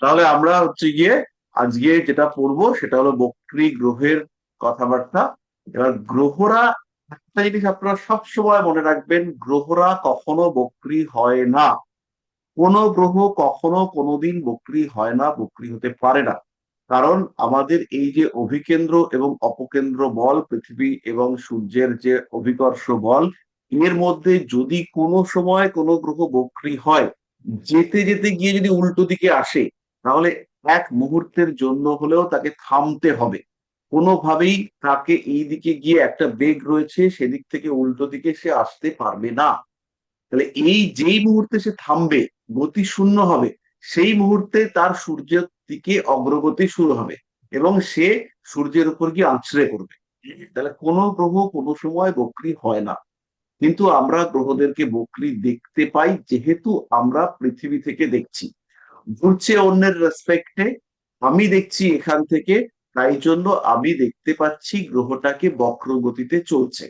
তাহলে আমরা হচ্ছে গিয়ে আজকে যেটা পড়ব সেটা হলো বক্রী গ্রহের কথাবার্তা। এবার গ্রহরা, একটা জিনিস আপনারা সবসময় মনে রাখবেন, গ্রহরা কখনো বক্রী হয় না। কোনো গ্রহ কখনো কোনোদিন বক্রী হয় না, বক্রী হতে পারে না। কারণ আমাদের এই যে অভিকেন্দ্র এবং অপকেন্দ্র বল, পৃথিবী এবং সূর্যের যে অভিকর্ষ বল, এর মধ্যে যদি কোনো সময় কোনো গ্রহ বক্রী হয়, যেতে যেতে গিয়ে যদি উল্টো দিকে আসে তাহলে এক মুহূর্তের জন্য হলেও তাকে থামতে হবে। কোনোভাবেই তাকে এই দিকে গিয়ে একটা বেগ রয়েছে, সেদিক থেকে উল্টো দিকে সে আসতে পারবে না। তাহলে এই যেই মুহূর্তে সে থামবে, গতি শূন্য হবে, সেই মুহূর্তে তার সূর্যের দিকে অগ্রগতি শুরু হবে এবং সে সূর্যের উপর গিয়ে আছড়ে করবে তাহলে কোনো গ্রহ কোনো সময় বক্রি হয় না। কিন্তু আমরা গ্রহদেরকে বক্রি দেখতে পাই, যেহেতু আমরা পৃথিবী থেকে দেখছি। ঘুরছে অন্যের রেসপেক্টে আমি দেখছি এখান থেকে, তাই জন্য আমি দেখতে পাচ্ছি গ্রহটাকে বক্রগতিতে চলছে।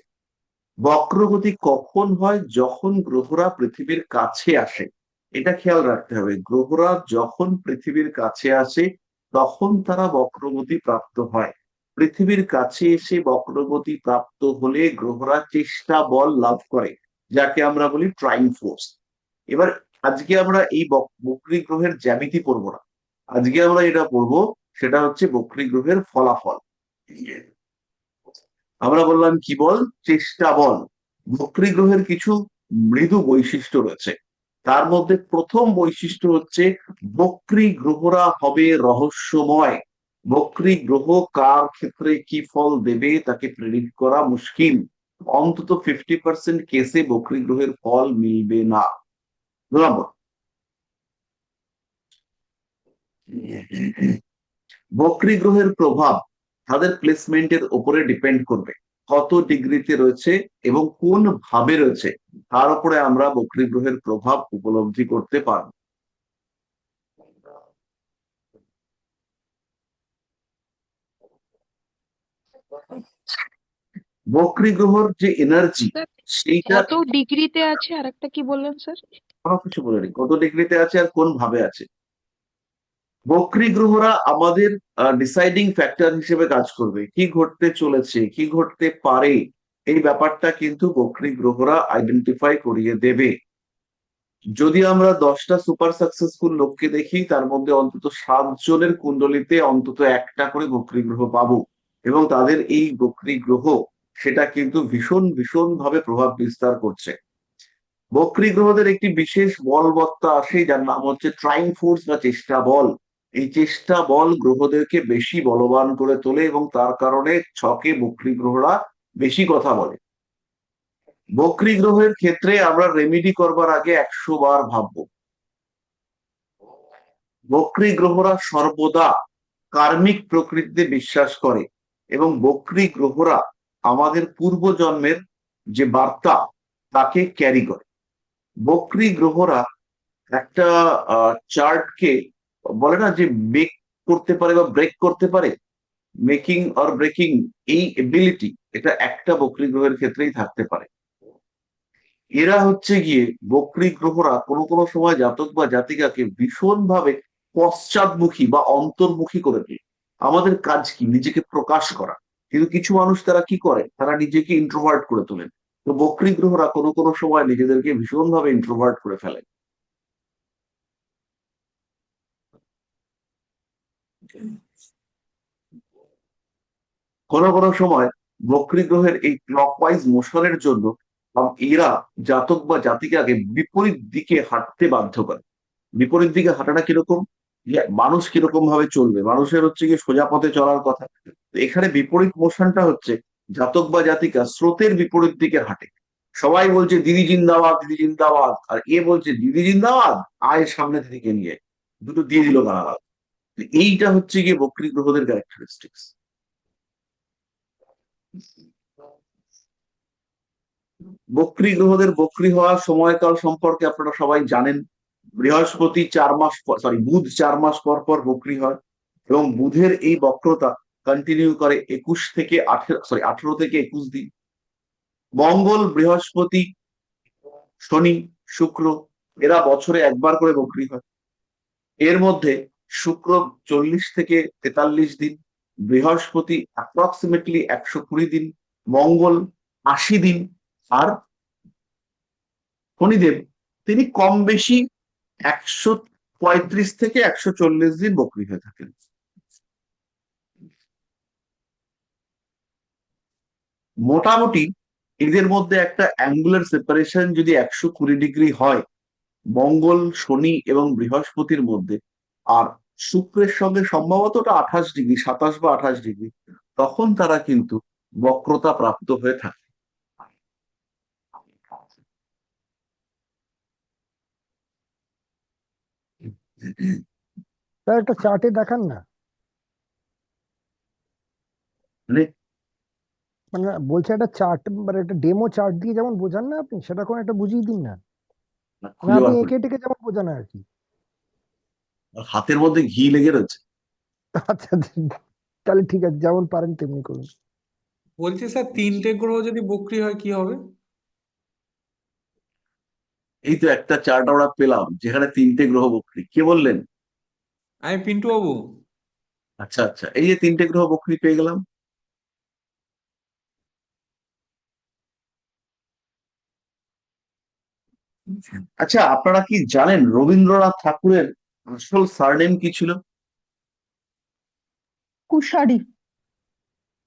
বক্রগতি কখন হয়? যখন গ্রহরা পৃথিবীর কাছে আসে। এটা খেয়াল রাখতে হবে, গ্রহরা যখন পৃথিবীর কাছে আসে, তখন তারা বক্রগতি প্রাপ্ত হয়। পৃথিবীর কাছে এসে বক্রগতি প্রাপ্ত হলে গ্রহরা চেষ্টা বল লাভ করে, যাকে আমরা বলি ট্রাইং ফোর্স এবার আজকে আমরা এই বক্রী গ্রহের জ্যামিতি পড়ব না। আজকে আমরা এটা পড়ব, সেটা হচ্ছে বক্রী গ্রহের ফলাফল। আমরা বললাম, কি বল? চেষ্টা বল। বক্রী গ্রহের কিছু মৃদু বৈশিষ্ট্য রয়েছে। তার মধ্যে প্রথম বৈশিষ্ট্য হচ্ছে, বক্রী গ্রহরা হবে রহস্যময়। বক্রী গ্রহ কার ক্ষেত্রে কি ফল দেবে তাকে প্রেরিত করা মুশকিল। অন্তত ফিফটি পার্সেন্ট কেসে বক্রী গ্রহের ফল মিলবে না। নম্বর বক্রী গ্রহের প্রভাব তাদের প্লেসমেন্টের উপরে ডিপেন্ড করবে। কত ডিগ্রিতে রয়েছে এবং কোন ভাবে রয়েছে তার উপরে আমরা বক্রী গ্রহের প্রভাব উপলব্ধি করতে পারব। বক্রী গ্রহর যে এনার্জি সেইটা কত ডিগ্রিতে আছে? আর একটা কি বললেন স্যার কোনো কিছু বলেনি কত ডিগ্রিতে আছে আর কোন ভাবে আছে? বক্রি গ্রহরা আমাদের ডিসাইডিং ফ্যাক্টর হিসেবে কাজ করবে। কি ঘটতে চলেছে, কি ঘটতে পারে, এই ব্যাপারটা কিন্তু বক্রী গ্রহরা আইডেন্টিফাই করিয়ে দেবে। যদি আমরা দশটা সুপার সাকসেসফুল লোককে দেখি, তার মধ্যে অন্তত সাতজনের কুণ্ডলিতে অন্তত একটা করে বক্রী গ্রহ পাবো এবং তাদের এই বক্রী গ্রহ, সেটা কিন্তু ভীষণ ভীষণ ভাবে প্রভাব বিস্তার করছে। বক্রী গ্রহদের একটি বিশেষ বলবত্তা আসে, যার নাম হচ্ছে ট্রাইং ফোর্স বা চেষ্টা বল। এই চেষ্টা বল গ্রহদেরকে বেশি বলবান করে তোলে এবং তার কারণে ছকে বক্রী গ্রহরা বেশি কথা বলে। বক্রী গ্রহের ক্ষেত্রে আমরা রেমিডি করবার আগে একশো বার ভাববো। বক্রী গ্রহরা সর্বদা কার্মিক প্রকৃতিতে বিশ্বাস করে এবং বক্রী গ্রহরা আমাদের পূর্বজন্মের যে বার্তা, তাকে ক্যারি করে। বক্রী গ্রহরা একটা চার্টকে বলে না যে মেক করতে পারে বা ব্রেক করতে পারে? মেকিং অর ব্রেকিং এই এবিলিটি এটা একটা বক্রি গ্রহের ক্ষেত্রেই থাকতে পারে। এরা হচ্ছে গিয়ে বক্রি গ্রহরা কোনো কোনো সময় জাতক বা জাতিকাকে ভীষণভাবে পশ্চাৎমুখী বা অন্তর্মুখী করে দেয় আমাদের কাজ কি? নিজেকে প্রকাশ করা। কিন্তু কিছু মানুষ তারা কি করে? তারা নিজেকে ইন্ট্রোভার্ট করে তোলেন তো বক্রী গ্রহরা কোনো কোনো সময় নিজেদেরকে ভীষণভাবে ইন্ট্রোভার্ট করে ফেলে। কোনো কোনো সময় বক্রী গ্রহের এই ক্লকওয়াইজ মোশনের জন্য এরা জাতক বা জাতিকাকে বিপরীত দিকে হাঁটতে বাধ্য করে। বিপরীত দিকে হাঁটাটা কীরকম? মানুষ কীরকম ভাবে চলবে? মানুষের হচ্ছে গিয়ে সোজা পথে চলার কথা। এখানে বিপরীত মোশনটা হচ্ছে জাতক বা জাতিকা স্রোতের বিপরীত দিকে হাঁটে। সবাই বলছে, দিদি জিন্দাবাদ দিদি জিন্দাবাদ। আর এ বলছে, দিদি জিন্দাবাদ আয়ের সামনে দিদিকে নিয়ে দুটো দিয়ে দিল গালাগাল এইটা হচ্ছে গিয়ে বক্রী গ্রহদের ক্যারেক্টারিস্টিক্স বক্রী গ্রহদের বক্রী হওয়ার সময়কাল সম্পর্কে আপনারা সবাই জানেন। বৃহস্পতি চার মাস সরি বুধ চার মাস পর পর বক্রী হয় এবং বুধের এই বক্রতা কন্টিনিউ করে একুশ থেকে আঠেরো সরি আঠেরো থেকে একুশ দিন। মঙ্গল, বৃহস্পতি, শনি, শুক্র, এরা বছরে একবার করে বক্রী হয়। এর মধ্যে শুক্র চল্লিশ থেকে তেতাল্লিশ দিন, বৃহস্পতি অ্যাপ্রক্সিমেটলি একশো কুড়ি দিন, মঙ্গল আশি দিন, আর শনিদেব, তিনি কম বেশি একশো পঁয়ত্রিশ থেকে একশো চল্লিশ দিন বকরি হয়ে থাকেন। মোটামুটি এদের মধ্যে একটা অ্যাঙ্গুলার সেপারেশন যদি একশো কুড়ি ডিগ্রি হয় মঙ্গল শনি এবং বৃহস্পতির মধ্যে আর শুক্রের সঙ্গে সম্ভবত ওটা আঠাশ ডিগ্রি সাতাশ বা আঠাশ ডিগ্রি তখন তারা কিন্তু বক্রতা প্রাপ্ত হয়ে থাকে। একটা চার্টে দেখান না। মানে মানে বলছে একটা চার্ট মানে একটা ডেমো চার্ট দিয়ে যেমন বোঝান না আপনি সেটা কোনো একটা বুঝিয়ে দিন না। না খুঁজে আপনি। এঁকে টেকে যেমন বোঝান আর কি। হাতের মধ্যে ঘি লেগে রয়েছে। আচ্ছা তাহলে ঠিক আছে যেমন পারেন তেমনি করুন। বলছি স্যার তিনটে গ্রহ যদি বক্রি হয় কি হবে? এই তো একটা চার্ট আমরা পেলাম যেখানে তিনটে গ্রহ বকরি। কে বললেন? আমি পিন্টু বাবু আচ্ছা আচ্ছা এই যে তিনটে গ্রহ বকরি পেয়ে গেলাম। আচ্ছা আপনারা কি জানেন রবীন্দ্রনাথ ঠাকুরের আসল সারনেম কি ছিল? কুশারি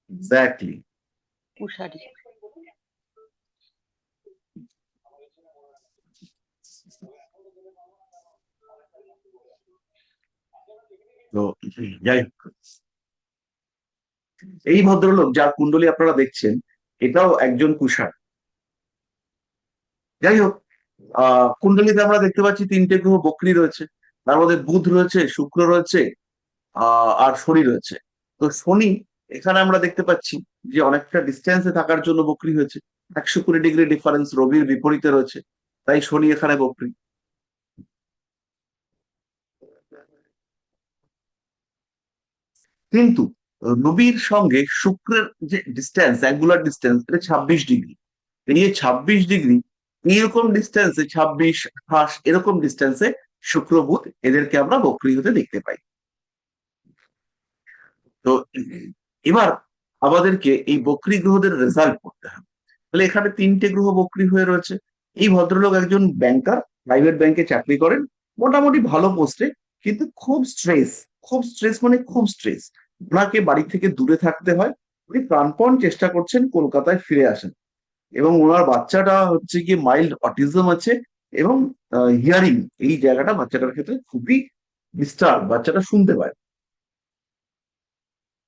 এক্স্যাক্টলি কুশারি তো যাই হোক। এই ভদ্রলোক যার কুণ্ডলী আপনারা দেখছেন এটাও একজন কুষার। যাই হোক আহ, কুণ্ডলীতে আমরা দেখতে পাচ্ছি তিনটে গ্রহ বকরি রয়েছে। তার মধ্যে বুধ রয়েছে, শুক্র রয়েছে আর শনি রয়েছে। তো শনি, এখানে আমরা দেখতে পাচ্ছি যে অনেকটা ডিস্টেন্সে থাকার জন্য বকরি হয়েছে। একশো কুড়ি ডিগ্রি ডিফারেন্স রবির বিপরীতে রয়েছে। তাই শনি এখানে বকরি। কিন্তু, রবির সঙ্গে শুক্রের যে ডিস্টেন্স অ্যাঙ্গুলার ডিস্টেন্স এটা ছাব্বিশ ডিগ্রি। এই ছাব্বিশ ডিগ্রি এইরকম ডিস্টেন্সে ছাব্বিশ আঠাশ এরকম ডিস্টেন্সে শুক্র বুধ এদেরকে আমরা বক্রি হতে দেখতে পাই। তো এবার আমাদেরকে এই বক্রি গ্রহদের রেজাল্ট করতে হবে। তাহলে এখানে তিনটে গ্রহ বক্রি হয়ে রয়েছে। এই ভদ্রলোক একজন ব্যাংকার প্রাইভেট ব্যাংকে চাকরি করেন, মোটামুটি ভালো পোস্টে কিন্তু খুব স্ট্রেস খুব স্ট্রেস মানে খুব স্ট্রেস ওনাকে বাড়ি থেকে দূরে থাকতে হয়। উনি প্রাণপণ চেষ্টা করছেন কলকাতায় ফিরে আসেন এবং ওনার বাচ্চাটা হচ্ছে গিয়ে মাইল্ড অটিজম আছে এবং হিয়ারিং এই জায়গাটা বাচ্চাটার ক্ষেত্রে খুবই ডিস্টার্ব বাচ্চাটা শুনতে পায়।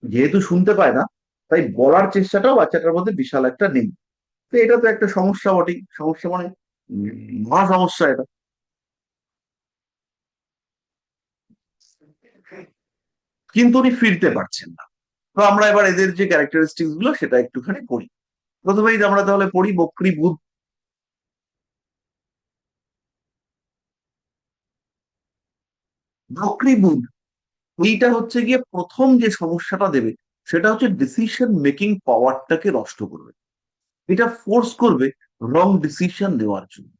যেহেতু শুনতে পায় না, তাই বলার চেষ্টাটাও বাচ্চাটার মধ্যে বিশাল একটা নেই। তো এটা তো একটা সমস্যা বটেই, সমস্যা মানে মহা সমস্যা এটা। কিন্তু উনি ফিরতে পারছেন না। তো আমরা এবার এদের যে ক্যারেক্টারিস্টিক্সগুলো সেটা একটুখানি পড়ি প্রথমেই আমরা তাহলে পড়ি বক্রি বুধ। বক্রি বুধ, এইটা হচ্ছে গিয়ে প্রথম যে সমস্যাটা দেবে, সেটা হচ্ছে ডিসিশন মেকিং পাওয়ারটাকে নষ্ট করবে। এটা ফোর্স করবে রং ডিসিশন নেওয়ার জন্য।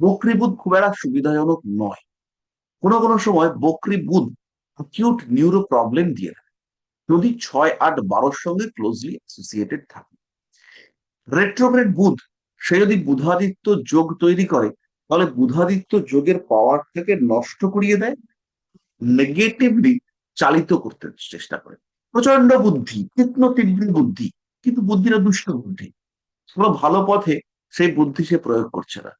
বক্রি বুধ খুব একটা সুবিধাজনক নয়। কোনো কোনো সময় বক্রি বুধ অ্যাকিউট নিউরো প্রবলেম দিয়ে দেয় যদি ছয়, আট, বারোর সঙ্গে ক্লোজলি অ্যাসোসিয়েটেড থাকে। রেট্রোগ্রেড বুধ, সে যদি বুধাদিত্য যোগ তৈরি করে, তাহলে বুধাদিত্য যোগের পাওয়ারটাকে নষ্ট করিয়ে দেয় নেগেটিভলি চালিত করতে চেষ্টা করে। প্রচণ্ড বুদ্ধি, তীক্ষ্ণ তীব্র বুদ্ধি, কিন্তু বুদ্ধিটা দুষ্ট বুদ্ধি। কোনো ভালো পথে সেই বুদ্ধি সে প্রয়োগ করছে না।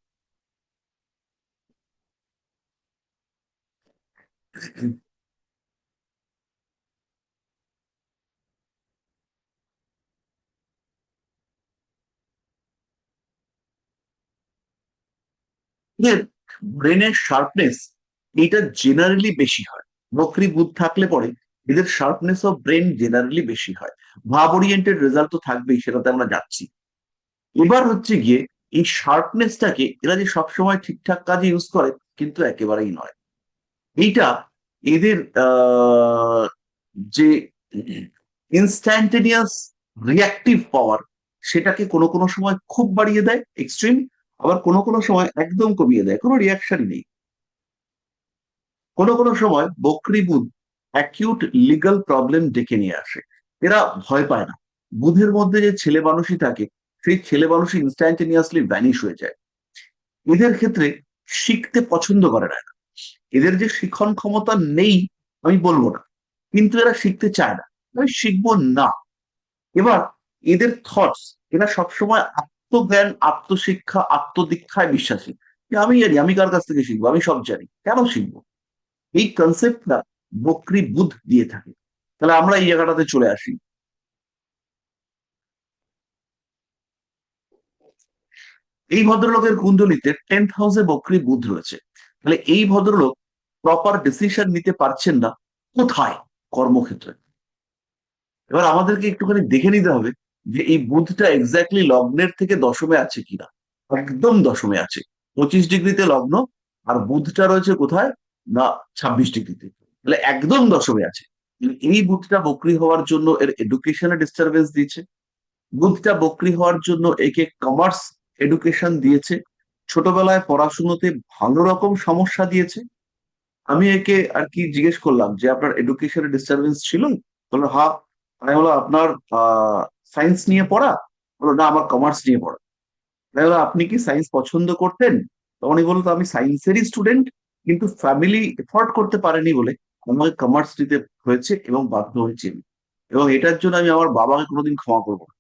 ব্রেনের শার্পনেস এটা জেনারেলি বেশি হয়। বকরি বুধ থাকলে পরে এদের শার্পনেস অফ ব্রেন জেনারেলি বেশি হয়। ভাব ওরিয়েন্টেড রেজাল্ট তো থাকবেই, সেটাতে আমরা যাচ্ছি। এবার হচ্ছে গিয়ে এই শার্পনেসটাকে এরা যে সবসময় ঠিকঠাক কাজে ইউজ করে, কিন্তু একেবারেই নয়। এইটা এদের যে ইনস্ট্যান্টেনিয়াস রিয়াক্টিভ পাওয়ার সেটাকে কোনো কোনো সময় খুব বাড়িয়ে দেয় এক্সট্রিম আবার কোনো কোনো সময় একদম কমিয়ে দেয়, কোনো রিয়াকশনই নেই। কোনো কোনো সময় বকরি বুধ অ্যাকিউট লিগাল প্রবলেম ডেকে নিয়ে আসে। এরা ভয় পায় না। বুধের মধ্যে যে ছেলে মানুষই থাকে, সেই ছেলে মানুষই ইনস্ট্যান্টেনিয়াসলি ভ্যানিশ হয়ে যায়। এদের ক্ষেত্রে শিখতে পছন্দ করে না। এদের যে শিখন ক্ষমতা নেই, আমি বলব না। কিন্তু এরা শিখতে চায় না। আমি শিখব না। এবার এদের থটস এরা সবসময় আত্মজ্ঞান, আত্মশিক্ষা, আত্মদীক্ষায় বিশ্বাসী। আমি জানি, আমি কার কাছ থেকে শিখব? আমি সব জানি। কেন শিখব? এই কনসেপ্টটা বকরি বুধ দিয়ে থাকে। তাহলে আমরা এই জায়গাটাতে চলে আসি। এই ভদ্রলোকের কুণ্ডলিতে টেন্থ হাউসে বকরি বুধ রয়েছে। তাহলে এই ভদ্রলোক প্রপার ডিসিশন নিতে পারছেন না, কোথায়? কর্মক্ষেত্রে। এবার আমাদেরকে একটুখানি দেখে নিতে হবে যে এই বুধটা এক্স্যাক্টলি লগ্নের থেকে দশমে আছে কিনা? একদম দশমে আছে। পঁচিশ ডিগ্রিতে লগ্ন, আর বুধটা রয়েছে কোথায়? না, ছাব্বিশ ডিগ্রিতে। তাহলে একদম দশমে আছে। এই বুধটা বকরি হওয়ার জন্য এর এডুকেশনে ডিস্টারবেন্স দিয়েছে। বুধটা বকরি হওয়ার জন্য একে কমার্স এডুকেশন দিয়েছে। ছোটবেলায় পড়াশুনোতে ভালো রকম সমস্যা দিয়েছে। আমি একে আর কি জিজ্ঞেস করলাম যে, আপনার এডুকেশনে ডিস্টারবেন্স ছিল? বলল হা আমি বলো আপনার সায়েন্স নিয়ে পড়া? বলো না আমার কমার্স নিয়ে পড়া। বললাম, আপনি কি সায়েন্স পছন্দ করতেন? তখন বলতো আমি সায়েন্সেরই স্টুডেন্ট কিন্তু ফ্যামিলি এফোর্ড করতে পারেনি বলে আমাকে কমার্স নিতে হয়েছে এবং বাধ্য হয়েছে আমি। এবং এটার জন্য আমি আমার বাবাকে কোনোদিন ক্ষমা করব না।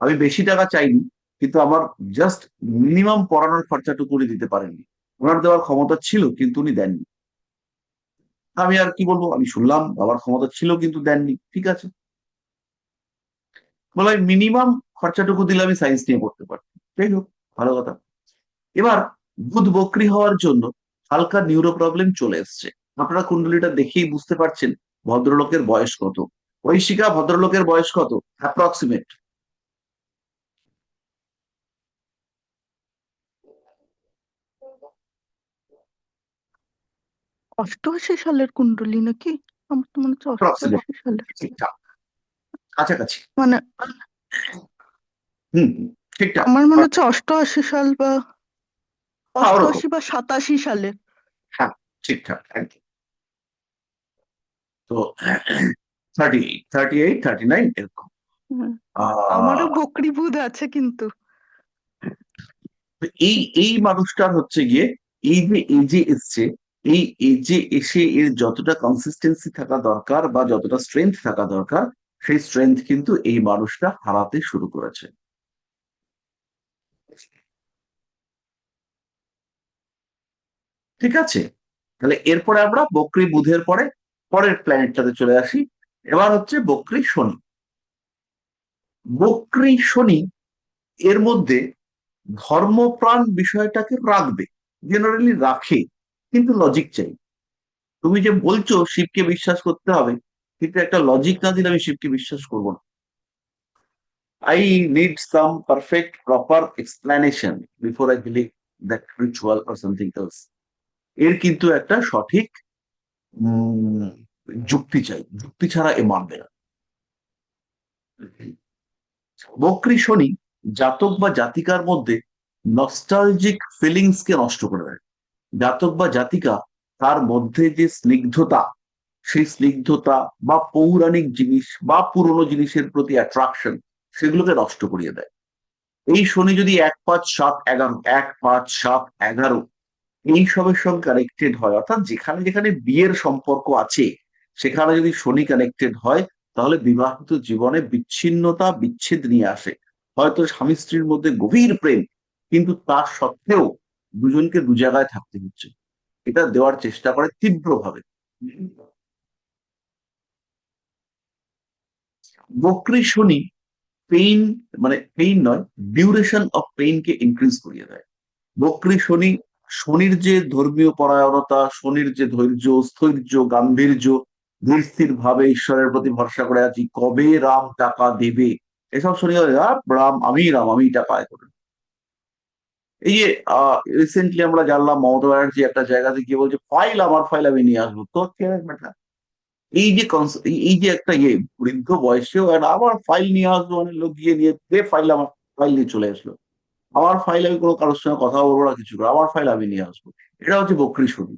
আমি বেশি টাকা চাইনি কিন্তু আমার জাস্ট মিনিমাম পড়ানোর খরচাটুকু উনি দিতে পারেননি। ওনার দেওয়ার ক্ষমতা ছিল কিন্তু উনি দেননি। আমি আর কি বলব? আমি শুনলাম বাবার ক্ষমতা ছিল কিন্তু দেননি। ঠিক আছে। বলে মিনিমাম খরচাটুকু দিলে আমি সায়েন্স নিয়ে পড়তে পারতাম। যাই হোক ভালো কথা। এবার বুধ বকরি হওয়ার জন্য হালকা নিউরো প্রবলেম চলে এসছে। আপনারা কুণ্ডলিটা দেখেই বুঝতে পারছেন ভদ্রলোকের বয়স কত। ঐশিকা ভদ্রলোকের বয়স কত? অ্যাপ্রক্সিমেট অষ্টআশি সালের কুণ্ডলী নাকি? আমার তো মনে হচ্ছে অষ্টআশি সালের। ঠিকঠাক। কাছাকাছি। মানে হুম ঠিকঠাক। আমার মনে হচ্ছে অষ্টআশি সাল বা হ্যাঁ, অষ্টআশি বা সাতাশি সালের ঠিকঠাক একদম। তো thirty eight thirty eight thirty nine এরকম আমারও বকরি আছে কিন্তু। এই এই মানুষটার হচ্ছে গিয়ে এই যে এজে এসছে এই এজে এসে এর যতটা কনসিস্টেন্সি থাকা দরকার বা যতটা স্ট্রেংথ থাকা দরকার সেই স্ট্রেংথ কিন্তু এই মানুষটা হারাতে শুরু করেছে। ঠিক আছে? তাহলে এরপরে আমরা বকরি বুধের পরে, পরের প্ল্যানেটটাতে চলে আসি। এবার হচ্ছে বকরি শনি। বকরি শনি এর মধ্যে ধর্মপ্রাণ বিষয়টাকে রাখবে। জেনারেলি রাখে, কিন্তু লজিক চাই। তুমি যে বলছো, শিবকে বিশ্বাস করতে হবে কিন্তু একটা লজিক না দিলে আমি শিবকে বিশ্বাস করব না। I need some perfect proper explanation before I believe that ritual or something else এর কিন্তু একটা সঠিক যুক্তি চাই। যুক্তি ছাড়া এ মানবে না। বকরি শনি জাতক বা জাতিকার মধ্যে নস্টালজিক ফিলিংস কে নষ্ট করে দেয়। জাতক বা জাতিকা তার মধ্যে যে স্নিগ্ধতা সেই স্নিগ্ধতা বা পৌরাণিক জিনিস বা পুরনো জিনিসের প্রতি অ্যাট্রাকশন সেগুলোকে নষ্ট করিয়ে দেয়। এই শনি যদি এক পাঁচ সাত এগারো, এক পাঁচ সাত এগারো এই সবের সঙ্গে কানেক্টেড হয়, অর্থাৎ যেখানে যেখানে বিয়ের সম্পর্ক আছে, সেখানে যদি শনি কানেক্টেড হয়, তাহলে বিবাহিত জীবনে বিচ্ছিন্নতা, বিচ্ছেদ নিয়ে আসে। হয়তো স্বামী স্ত্রীর মধ্যে গভীর প্রেম, কিন্তু তার সত্ত্বেও দুজনকে দু জায়গায় থাকতে হচ্ছে। এটা দেওয়ার চেষ্টা করে তীব্রভাবে। বকরি শনি পেইন মানে পেইন নয় ডিউরেশন অফ পেইনকে ইনক্রিজ করিয়ে দেয়। বকরি শনি, শনির যে ধর্মীয় পরায়ণতা, শনির যে ধৈর্য স্থৈর্য গাম্ভীর্য ধীর ভাবে ঈশ্বরের প্রতি ভরসা করে আছি, কবে রাম টাকা দেবে? এসব শনি রাম, আমি রাম, আমি টাকা আয় করব। এই যে রিসেন্টলি আমরা জানলাম মমতা ব্যানার্জি একটা জায়গাতে গিয়ে বলছে ফাইল আমার ফাইল আমি নিয়ে আসব। তো কে ব্যাটা এই যে এই- যে একটা ইয়ে বৃদ্ধ বয়সেও আবার ফাইল নিয়ে আসব অনেক লোক গিয়ে নিয়ে দে ফাইল আমার ফাইল নিয়ে চলে আসলো। আমার ফাইল আমি কোনো কারোর সঙ্গে কথা বলব না, কিছু করে আমার ফাইল আমি নিয়ে আসব। এটা হচ্ছে বকরি শনি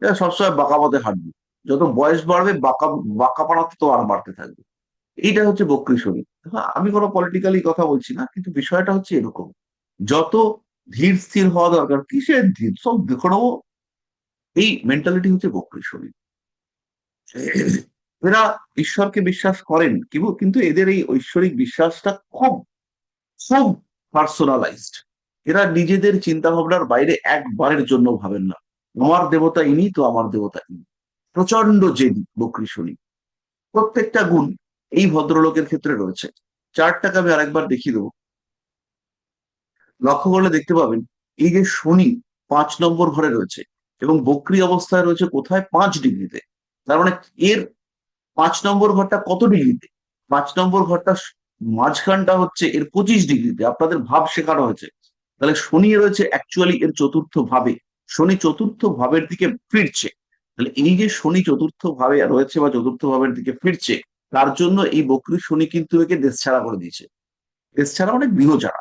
এটা সবসময় বাঁকা পথে হাঁটবে। যত বয়স বাড়বে, বাঁকা বাঁকাপাড়া তো আর বাড়তে থাকবে। এইটা হচ্ছে বক্রী হ্যাঁ আমি কোনো পলিটিক্যালি কথা বলছি না, কিন্তু বিষয়টা হচ্ছে এরকম। যত ধীর স্থির হওয়া দরকার, কিসের ধীর? সব দেখে এই মেন্টালিটি হচ্ছে বক্রী শনি এরা ঈশ্বরকে বিশ্বাস করেন, কিন্তু এদের এই ঐশ্বরিক বিশ্বাসটা খুব খুব পার্সোনালাইজড এরা নিজেদের চিন্তা ভাবনার বাইরে একবারের জন্য ভাবেন না। আমার দেবতা ইনি, তো আমার দেবতা ইনি। প্রচণ্ড জেদি, বকরি শনি। প্রত্যেকটা গুণ এই ভদ্রলোকের ক্ষেত্রে রয়েছে। চারটাকে আমি আরেকবার দেখিয়ে দেবো। লক্ষ্য করলে দেখতে পাবেন, এই যে শনি পাঁচ নম্বর ঘরে রয়েছে এবং বক্রি অবস্থায় রয়েছে কোথায়? পাঁচ ডিগ্রিতে। তার মানে এর পাঁচ নম্বর ঘরটা কত ডিগ্রিতে? পাঁচ নম্বর ঘরটা মাঝখানটা হচ্ছে এর পঁচিশ ডিগ্রিতে। আপনাদের ভাব শেখানো হয়েছে। তাহলে শনি রয়েছে অ্যাকচুয়ালি এর চতুর্থ ভাবে। শনি চতুর্থ ভাবের দিকে ফিরছে। তাহলে এই যে শনি চতুর্থ ভাবে রয়েছে বা চতুর্থ ভাবের দিকে ফিরছে, তার জন্য এই বকরি শনি কিন্তু একে দেশ ছাড়া করে দিয়েছে। দেশ ছাড়া মানে গৃহ ছাড়া।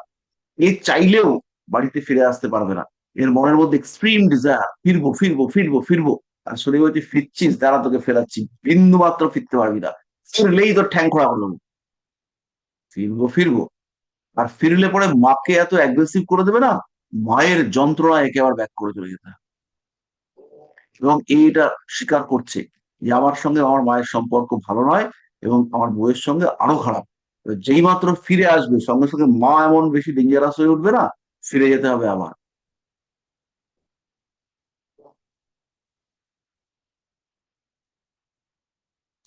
এ চাইলেও বাড়িতে ফিরে আসতে পারবে না। এর মনের মধ্যে এক্সট্রিম ডিজায়ার ফিরবো ফিরবো ফিরবো ফিরবো। শনি বলছে ফিরছিস, দাঁড়া তোকে ফেরাচ্ছি। বিন্দু মাত্র ফিরতে পারবি না। ফিরলেই তোর ঠ্যাং খোড়া করল ফিরবো ফিরবো। আর ফিরলে পরে মাকে এত অ্যাগ্রেসিভ করে দেবে না, মায়ের যন্ত্রণা একে আবার ব্যাক করে চলে যেতে। এবং এইটা স্বীকার করছে যে আমার সঙ্গে আমার মায়ের সম্পর্ক ভালো নয় এবং আমার বউয়ের সঙ্গে আরও খারাপ। যেই মাত্র ফিরে আসবে, সঙ্গে সঙ্গে মা এমন বেশি ডেঞ্জারাস হয়ে উঠবে না, ফিরে যেতে হবে আবার।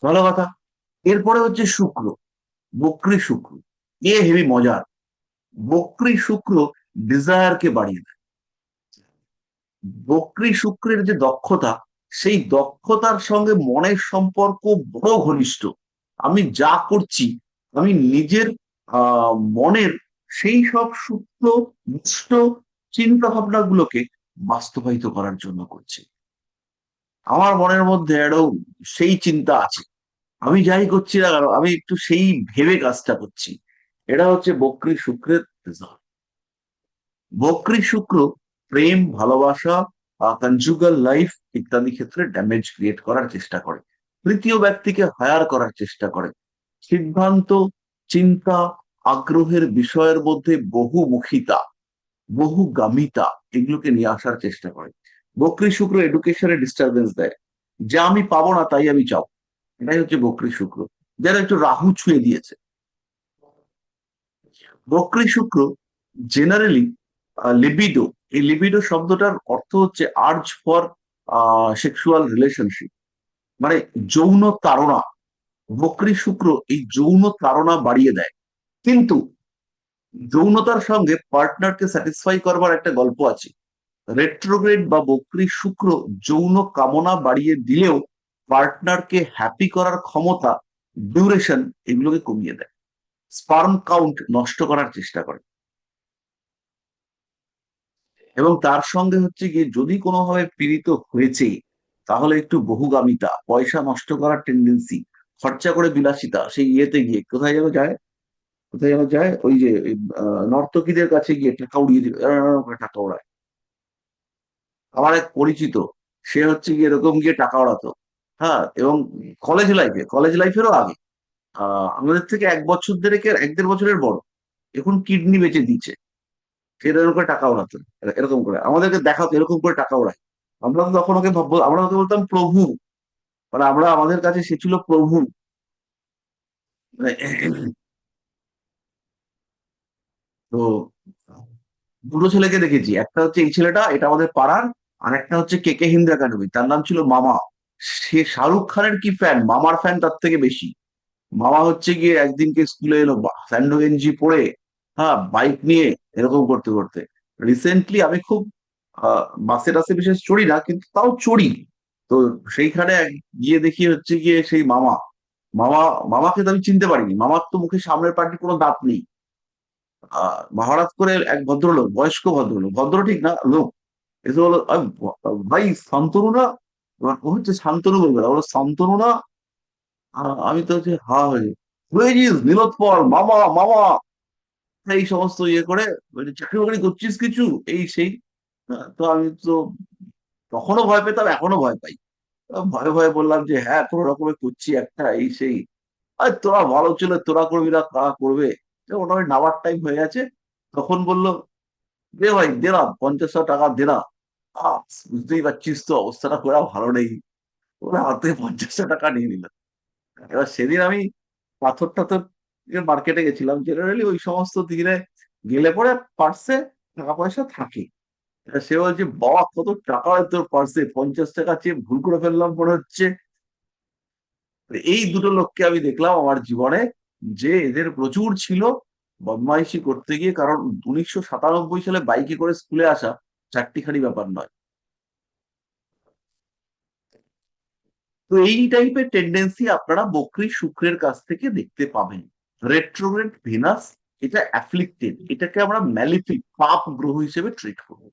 ভালো কথা। এরপরে হচ্ছে শুক্র, বক্রি শুক্র। এ হেভি মজার। বক্রি শুক্র ডিজায়ারকে বাড়িয়ে দেয়। বক্রি শুক্রের যে দক্ষতা, সেই দক্ষতার সঙ্গে মনের সম্পর্ক বড় ঘনিষ্ঠ। আমি যা করছি, আমি নিজের মনের সেই সব সুপ্ত চিন্তা ভাবনা গুলোকে বাস্তবায়িত করার জন্য করছি। আমার মনের মধ্যে একটা সেই চিন্তা আছে। আমি যাই করছি না কেন, আমি একটু সেই ভেবে কাজটা করছি। এটা হচ্ছে বক্রি শুক্রের রেজাল্ট বক্রি শুক্র প্রেম, ভালোবাসা কনজুগাল লাইফ ইত্যাদি ক্ষেত্রে ড্যামেজ ক্রিয়েট করার চেষ্টা করে। তৃতীয় ব্যক্তিকে হায়ার করার চেষ্টা করে। সিদ্ধান্ত, চিন্তা, আগ্রহের বিষয়ের মধ্যে বহুমুখিতা, বহুগামিতা এগুলোকে নিয়ে আসার চেষ্টা করে। বক্রি শুক্র এডুকেশনে ডিস্টারবেন্স দেয়। যা আমি পাবো না, তাই আমি চাও। এটাই হচ্ছে বক্রি শুক্র। যারা একটু রাহু ছুঁয়ে দিয়েছে। বক্রি শুক্র জেনারেলি লিবিডো এই লিবিডো শব্দটার অর্থ হচ্ছে আর্জ ফর সেক্সুয়াল রিলেশনশিপ মানে যৌন তাড়না। বক্রি শুক্র এই যৌন তাড়না বাড়িয়ে দেয়। কিন্তু যৌনতার সঙ্গে পার্টনারকে স্যাটিসফাই করবার একটা গল্প আছে। রেট্রোগ্রেড বা বক্রি শুক্র যৌন কামনা বাড়িয়ে দিলেও পার্টনারকে হ্যাপি করার ক্ষমতা ডিউরেশন এগুলোকে কমিয়ে দেয়। স্পার্ম কাউন্ট নষ্ট করার চেষ্টা করে। এবং তার সঙ্গে হচ্ছে গিয়ে যদি কোনোভাবে পীড়িত হয়েছে, তাহলে একটু বহুগামিতা, পয়সা নষ্ট করার টেন্ডেন্সি খরচা করে বিলাসিতা, সেই ইয়েতে গিয়ে কোথায় যেন যায়? কোথায় যেন যায়? ওই যে নর্তকীদের কাছে গিয়ে টাকা উড়িয়ে দিবে টাকা ওড়ায়। আমার এক পরিচিত, সে হচ্ছে গিয়ে এরকম গিয়ে টাকা ওড়াতো। হ্যাঁ এবং কলেজ লাইফে কলেজ লাইফেরও আগে। আমাদের থেকে এক বছর ধরে কে এক দেড় বছরের বড়। এখন কিডনি বেচে দিচ্ছে এরকম করে টাকা ওড়াতো এরকম করে। আমাদেরকে দেখাতো, এরকম করে টাকা ওড়ায়। আমরা তো তখন ওকে ভাববো আমরা ওকে বলতাম প্রভু। মানে আমরা, আমাদের কাছে সে ছিল প্রভু। মানে তো দুটো ছেলেকে দেখেছি। একটা হচ্ছে এই ছেলেটা, এটা আমাদের পাড়ার। আর একটা হচ্ছে কে কে হিন্দ একাডেমি, তার নাম ছিল মামা। সে শাহরুখ খানের কি ফ্যান মামার ফ্যান তার থেকে বেশি। মামা হচ্ছে গিয়ে একদিনকে স্কুলে এলো স্যান্ডো গেঞ্জি পরে হ্যাঁ বাইক নিয়ে এরকম করতে করতে। রিসেন্টলি আমি খুব বাসে টাসে বিশেষ চড়ি না, কিন্তু তাও চড়ি। তো সেইখানে গিয়ে দেখি হচ্ছে গিয়ে সেই মামা। মামা, মামাকে তো আমি চিনতে পারিনি। মামার তো মুখে সামনের পার্টি কোনো দাঁত নেই। আহ হঠাৎ করে এক ভদ্রলোক, বয়স্ক ভদ্রলোক। ভদ্র ঠিক না, লোক। এসে বলো ভাই শান্তনু না এবার ও হচ্ছে শান্তনু বলবে না বলো শান্তনু না আমি তো হচ্ছে হা হয়ে হয়েছিস নীলোৎপল? মামা মামা? এই সমস্ত ইয়ে করে চাকরি বাকরি করছিস কিছু? এই সেই। হ্যাঁ, তো আমি তো তখনও ভয় পেতাম এখনও ভয় পাই। ভয়ে ভয়ে বললাম যে হ্যাঁ কোনো রকমে করছি একটা এই সেই। আর তোরা ভালো ছিল তোরা করবি না কারা করবে? মোটামুটি নামার টাইম হয়ে গেছে। তখন বলল দে ভাই দে না পঞ্চাশশো টাকা দে বুঝতেই পারছিস তো অবস্থাটা করা ভালো নেই ওরা হাতে পঞ্চাশশো টাকা নিয়ে নিল এবার সেদিন আমি পাথর টাথর মার্কেটে গেছিলাম জেনারেলি ওই সমস্ত দিনে গেলে পরে পার্সে টাকা পয়সা থাকে সে বলছে বাবা কত টাকা তোর পার্সে পঞ্চাশ টাকা চেয়ে ভুল করে ফেললাম মনে হচ্ছে এই দুটো লোককে আমি দেখলাম আমার জীবনে যে এদের প্রচুর ছিল বদমাইশি করতে গিয়ে কারণ উনিশশো সাতানব্বই সালে বাইকে করে স্কুলে আসা চারটিখানি ব্যাপার নয়। তো এই টাইপের টেন্ডেন্সি আপনারা বকরি শুক্রের কাছ থেকে দেখতে পাবেন। রেট্রোগ্রেড ভেনাস এটা অ্যাফ্লিক্টেড এটাকে আমরা ম্যালিফিক পাপ গ্রহ হিসেবে ট্রিট করব।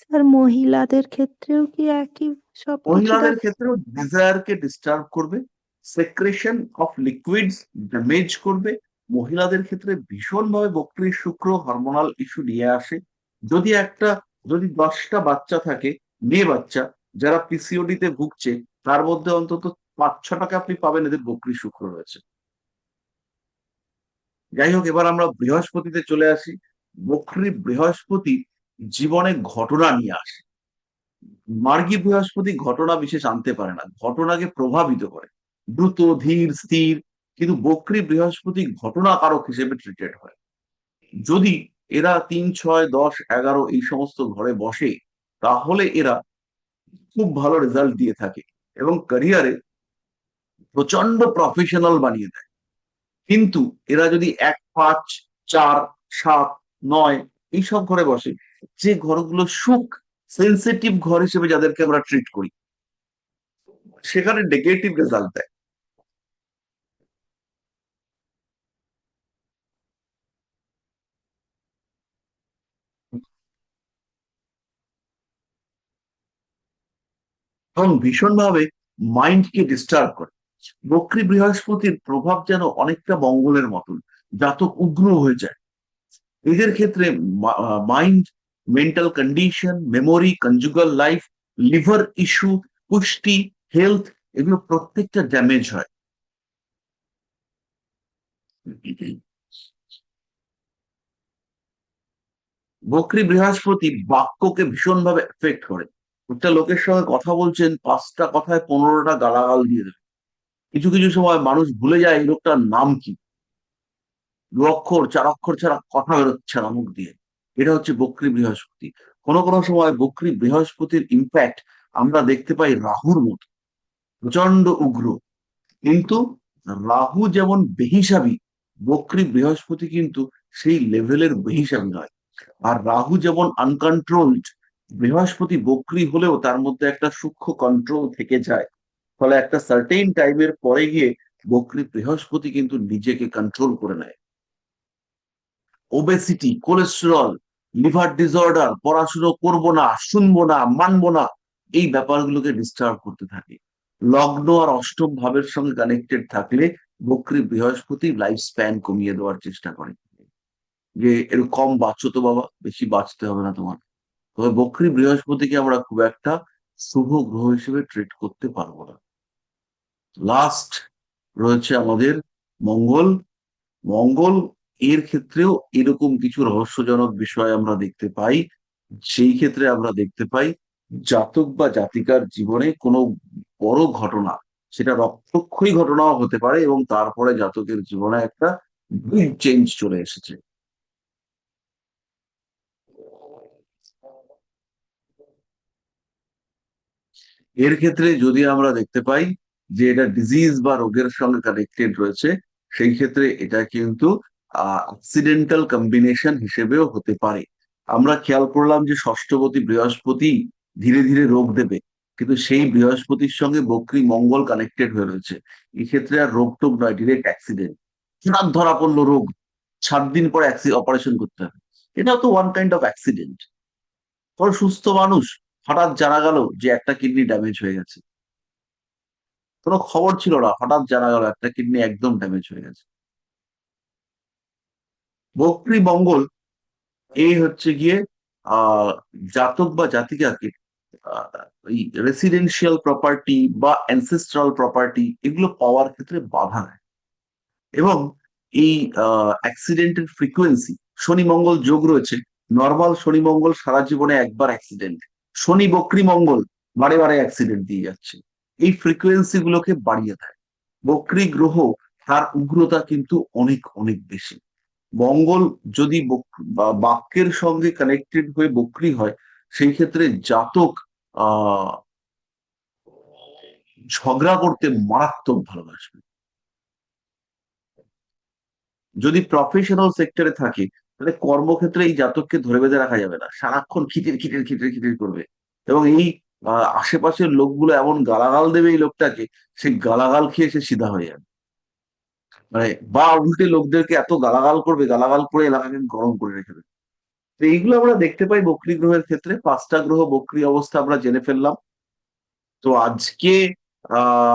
স্যার মহিলাদের ক্ষেত্রেও কি একই সব মহিলাদের ক্ষেত্রেও ডিজায়ারকে ডিস্টার্ব করবে সেক্রেশন অফ লিকুইডস ড্যামেজ করবে। মহিলাদের ক্ষেত্রে ভীষণভাবে বক্রির শুক্র হরমোনাল ইস্যু নিয়ে আসে। যদি একটা, যদি দশটা বাচ্চা থাকে, মেয়ে বাচ্চা, যারা পিসিওডি তে ভুগছে, তার মধ্যে অন্তত পাঁচ ছটাকে আপনি পাবেন এদের বক্রি শুক্র রয়েছে। যাই হোক এবার আমরা বৃহস্পতিতে চলে আসি। বক্রি বৃহস্পতি জীবনে ঘটনা নিয়ে আসে। মার্গী বৃহস্পতি ঘটনা বিশেষ আনতে পারে না, ঘটনাকে প্রভাবিত করে। দ্রুত, ধীর, স্থির, কিন্তু বক্রি বৃহস্পতি ঘটনা কারক হিসেবে ট্রিটেড হয়। যদি এরা তিন, ছয়, দশ, এগারো এই সমস্ত ঘরে বসে, তাহলে এরা খুব ভালো রেজাল্ট দিয়ে থাকে এবং ক্যারিয়ারে প্রচণ্ড প্রফেশনাল বানিয়ে দেয়। কিন্তু এরা যদি এক, পাঁচ, চার, সাত, নয় এইসব ঘরে বসে, যে ঘরগুলো সুখ সেন্সিটিভ ঘর হিসেবে যাদেরকে আমরা ট্রিট করি, সেখানে নেগেটিভ রেজাল্ট দেয়। এবং ভীষণভাবে মাইন্ডকে ডিস্টার্ব করে। বক্রী বৃহস্পতির প্রভাব যেন অনেকটা মঙ্গলের মতন জাতক উগ্র হয়ে যায়। এদের ক্ষেত্রে mind mental condition memory conjugal life liver issue পুষ্টি হেলথ এগুলো প্রত্যেকটা ড্যামেজ হয়। বক্রী বৃহস্পতি বাক্যকে ভীষণভাবে এফেক্ট করে। একটা লোকের সঙ্গে কথা বলছেন, পাঁচটা কথায় পনেরোটা গালাগাল দিয়ে দেবে। কিছু কিছু সময় মানুষ ভুলে যায় এই লোকটার নাম কি। দু অক্ষর, চার অক্ষর ছাড়া কথা বেরোচ্ছে না মুখ দিয়ে। এটা হচ্ছে বক্রী বৃহস্পতি। কোনো কোনো সময় বক্রী বৃহস্পতির ইম্প্যাক্ট আমরা দেখতে পাই রাহুর মতো। প্রচণ্ড উগ্র। কিন্তু রাহু যেমন বেহিসাবি, বক্রী বৃহস্পতি কিন্তু সেই লেভেলের বেহিসাবি নয়। আর রাহু যেমন আনকন্ট্রোলড বৃহস্পতি বক্রী হলেও তার মধ্যে একটা সূক্ষ্ম কন্ট্রোল থেকে যায়। ফলে একটা সার্টেইন টাইমের পরে গিয়ে বক্রী বৃহস্পতি কিন্তু নিজেকে কন্ট্রোল করে নেয়। ওবেসিটি কোলেস্টেরল লিভার ডিসঅর্ডার পড়াশুনো করব না, শুনব না, মানবো না, এই ব্যাপারগুলোকে ডিস্টার্ব করতে থাকে। লগ্ন আর অষ্টম ভাবের সঙ্গে কানেক্টেড থাকলে বকরি বৃহস্পতি লাইফ স্প্যান কমিয়ে দেওয়ার চেষ্টা করে। যে এরকম বাঁচো তো বাবা, বেশি বাঁচতে হবে না তোমার তবে বক্রী বৃহস্পতিকে আমরা খুব একটা শুভ গ্রহ হিসেবে ট্রিট করতে পারব না। লাস্ট রয়েছে আমাদের মঙ্গল। মঙ্গল এর ক্ষেত্রেও এরকম কিছু রহস্যজনক বিষয় আমরা দেখতে পাই সেই ক্ষেত্রে আমরা দেখতে পাই জাতক বা জাতিকার জীবনে কোনো বড় ঘটনা, সেটা রক্তক্ষয়ী ঘটনাও হতে পারে এবং তারপরে জাতকের জীবনে একটা চেঞ্জ চলে এসেছে। এর ক্ষেত্রে যদি আমরা দেখতে পাই যে এটা ডিজিজ বা রোগের সঙ্গে কানেক্টেড রয়েছে, সেই ক্ষেত্রে এটা কিন্তু অ্যাক্সিডেন্টাল কম্বিনেশন হিসেবেও হতে পারে। আমরা খেয়াল করলাম যে ষষ্ঠপতি বৃহস্পতি ধীরে ধীরে রোগ দেবে, কিন্তু সেই বৃহস্পতির সঙ্গে বক্রী মঙ্গল কানেক্টেড হয়ে রয়েছে। এক্ষেত্রে আর রোগ টোগ নয় ডিরেক্ট অ্যাক্সিডেন্ট হঠাৎ ধরা পড়ল রোগ, সাত দিন পরে অপারেশন করতে হবে। এটাও তো ওয়ান কাইন্ড অফ অ্যাক্সিডেন্ট ধরো সুস্থ মানুষ হঠাৎ জানা গেল যে একটা কিডনি ড্যামেজ হয়ে গেছে। কোনো খবর ছিল না, হঠাৎ জানা গেল একটা কিডনি একদম ড্যামেজ হয়ে গেছে। বক্রী মঙ্গল এই হচ্ছে গিয়ে জাতক বা জাতিকাকে এই রেসিডেন্সিয়াল প্রপার্টি বা অ্যানসেস্ট্রাল প্রপার্টি এগুলো পাওয়ার ক্ষেত্রে বাধা দেয় এবং এই অ্যাক্সিডেন্টের ফ্রিকোয়েন্সি শনি মঙ্গল যোগ রয়েছে নর্মাল শনি মঙ্গল সারা জীবনে একবার অ্যাক্সিডেন্ট শনি বক্রী মঙ্গল বারে বারে অ্যাক্সিডেন্ট দিয়ে যাচ্ছে। এই ফ্রিকোয়েন্সি গুলোকে বাড়িয়ে দেয়। বক্রি গ্রহ তার উগ্রতা কিন্তু অনেক অনেক বেশি। মঙ্গল যদি বক- বাক্যের সঙ্গে কানেক্টেড হয়ে বক্রি হয়, সেই ক্ষেত্রে জাতক ঝগড়া করতে মারাত্মক ভালোবাসবে। যদি প্রফেশনাল সেক্টরে থাকে তাহলে কর্মক্ষেত্রে এই জাতককে ধরে বেঁধে রাখা যাবে না। সারাক্ষণ খিটির খিটির খিটির খিটির করবে। এবং এই আশেপাশের লোকগুলো এমন গালাগাল দেবে এই লোকটাকে, সেই গালাগাল খেয়ে সে সিধা হয়ে যাবে। মানে বা উল্টে লোকদেরকে এত গালাগাল করবে, গালাগাল করে এলাকাকে গরম করে রেখে দেবে। তো এইগুলো আমরা দেখতে পাই বক্রী গ্রহের ক্ষেত্রে। পাঁচটা গ্রহ বক্রী অবস্থা আমরা জেনে ফেললাম। তো আজকে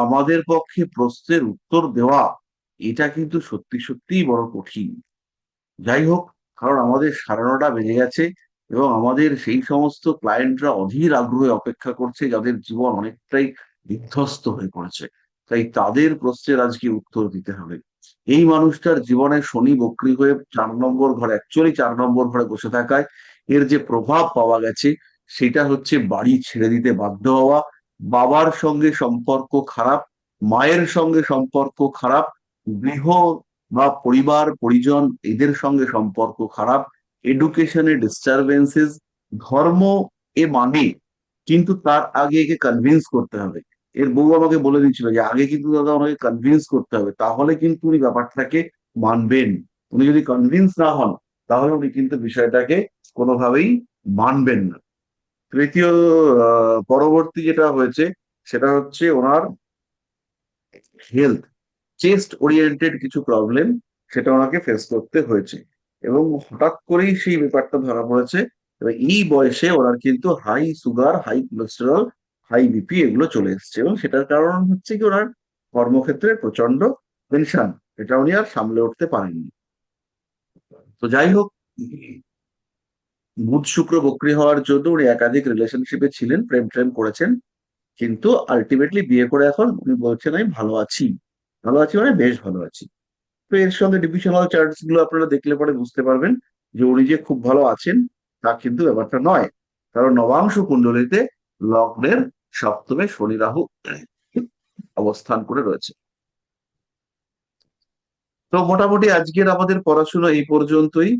আমাদের পক্ষে প্রশ্নের উত্তর দেওয়া, এটা কিন্তু সত্যি, সত্যিই বড় কঠিন। যাই হোক কারণ আমাদের সাড়ে নটা বেজে গেছে এবং আমাদের সেই সমস্ত ক্লায়েন্টরা অধীর আগ্রহে অপেক্ষা করছে, যাদের জীবন অনেকটাই বিধ্বস্ত হয়ে পড়েছে। তাই তাদের প্রশ্নের আজকে উত্তর দিতে হবে। এই মানুষটার জীবনে শনি বক্রী হয়ে চার নম্বর ঘরে অ্যাকচুয়ালি চার নম্বর ঘরে বসে থাকায় এর যে প্রভাব পাওয়া গেছে, সেটা হচ্ছে বাড়ি ছেড়ে দিতে বাধ্য হওয়া, বাবার সঙ্গে সম্পর্ক খারাপ, মায়ের সঙ্গে সম্পর্ক খারাপ, গৃহ বা পরিবার, পরিজন এদের সঙ্গে সম্পর্ক খারাপ এডুকেশনে ডিস্টারবেন্সেস ধর্ম এ মানে কিন্তু তার আগে একে কনভিন্স করতে হবে। এর বউ আমাকে বলে দিচ্ছিল যে, আগে কিন্তু দাদা ওনাকে কনভিন্স করতে হবে, তাহলে কিন্তু উনি ব্যাপারটাকে মানবেন। উনি যদি কনভিন্স না হন, তাহলে উনি কিন্তু বিষয়টাকে কোনোভাবেই মানবেন না। তৃতীয় পরবর্তী যেটা হয়েছে, সেটা হচ্ছে ওনার হেলথ চেস্ট ওরিয়েন্টেড কিছু প্রবলেম সেটা ওনাকে ফেস করতে হয়েছে। এবং হঠাৎ করেই সেই ব্যাপারটা ধরা পড়েছে। এবং এই বয়সে ওনার কিন্তু high sugar high cholesterol high BP এগুলো চলে এসছে। এবং সেটার কারণ হচ্ছে কি ওনার কর্মক্ষেত্রে প্রচণ্ড টেনশন এটা উনি আর সামলে উঠতে পারেননি। তো যাই হোক, বুধ, শুক্র, বক্রী হওয়ার জন্য উনি একাধিক রিলেশনশিপে ছিলেন প্রেম প্রেম করেছেন। কিন্তু আলটিমেটলি বিয়ে করে এখন উনি বলছেন, আমি ভালো আছি। ভালো আছি মানে বেশ ভালো আছি। তো এর সঙ্গে ডিভিশনাল চার্টসগুলো আপনারা দেখলে পরে বুঝতে পারবেন যে উনি যে খুব ভালো আছেন, তা কিন্তু ব্যাপারটা নয়। কারণ নবাংশ কুণ্ডলিতে লগ্নের সপ্তমে শনি রাহু অবস্থান করে রয়েছে। তো মোটামুটি আজকের আমাদের পড়াশোনা এই পর্যন্তই।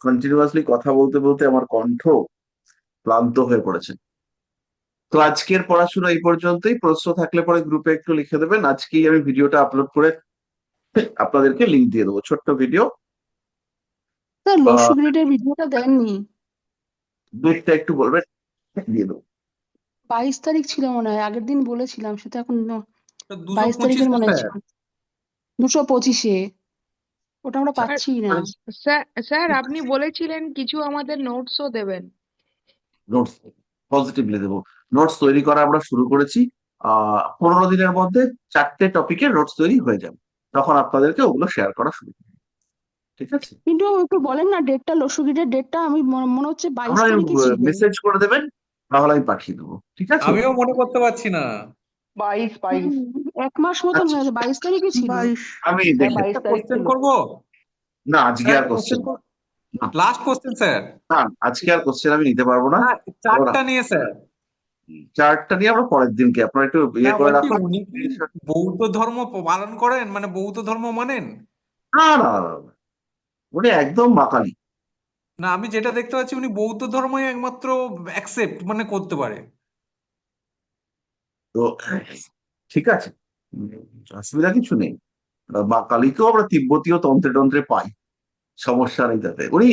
কন্টিনিউয়াসলি কথা বলতে বলতে আমার কণ্ঠ ক্লান্ত হয়ে পড়েছে। তো আজকের পড়াশোনা এই পর্যন্তই। প্রশ্ন থাকলে পরে গ্রুপে একটু লিখে দেবেন। আজকেই আমি ভিডিওটা আপলোড করে আপনাদেরকে লিংক দিয়ে দেবো। ছোট্ট ভিডিও স্যার লস্যু গ্রিডের ভিডিওটা দেননি। ডেটটা একটু বলবেন? দিয়ে দেবো। বাইশ তারিখ ছিল মনে হয়। আগের দিন বলেছিলাম সেটা এখন ন- বাইশ তারিখের মনে হয় দুশো পঁচিশে। ওটা আমরা পাচ্ছি না। স্যার স্যার আপনি বলেছিলেন কিছু আমাদের নোটসও দেবেন। নোটস পজিটিভলি দেবো। নোটস তৈরি করা আমরা শুরু করেছি আহ পনেরো দিনের মধ্যে চারটে টপিকের নোটস তৈরি হয়ে যাবে। তখন আপনাদেরকে ওগুলো শেয়ার করা শুরু করব। ঠিক আছে? কিন্তু একটু বলেন না ডেটটা লস্যু ডেটটা আমি মনে হচ্ছে বাইশ তারিখে ছিল মেসেজ করে দেবেন তাহলে আমি পাঠিয়ে দেবো। ঠিক আছে? আমিও মনে করতে পারছি না। বাইশ বাইশ। এক মাস মতন আচ্ছা। হয়েছে বাইশ তারিখে ছিল। আমি হ্যাঁ দেখে একটা কোশ্চেন করব? না আজকে আর কোশ্চেন। লাস্ট কোশ্চেন স্যার না আজকে আর কোশ্চেন আমি নিতে পারব না। না চারটা নিয়ে স্যার চার্টটা নিয়ে আমরা পরের দিনকে আপনারা একটু ইয়ে করে রাখুন। উনি বৌদ্ধ ধর্ম পালন করেন? মানে বৌদ্ধ ধর্ম মানেন? না না। উনি একদম বাকালি না আমি যেটা দেখতে পাচ্ছি উনি বৌদ্ধ ধর্মই একমাত্র অ্যাকসেপ্ট মানে করতে পারে। তো ঠিক আছে। অসুবিধা কিছু নেই। বাকালিকেও আমরা তিব্বতীয় তন্ত্রে তন্ত্রে পাই। সমস্যা নেই তাতে। উনি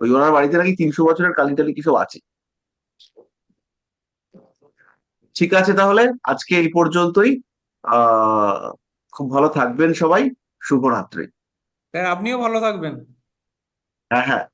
ওই ওনার বাড়িতে নাকি তিনশো বছরের কালী টালি কিছু আছে? ঠিক আছে তাহলে আজকে এই পর্যন্তই। আহ খুব ভালো থাকবেন সবাই। শুভরাত্রি। স্যার আপনিও ভালো থাকবেন। হ্যাঁ হ্যাঁ।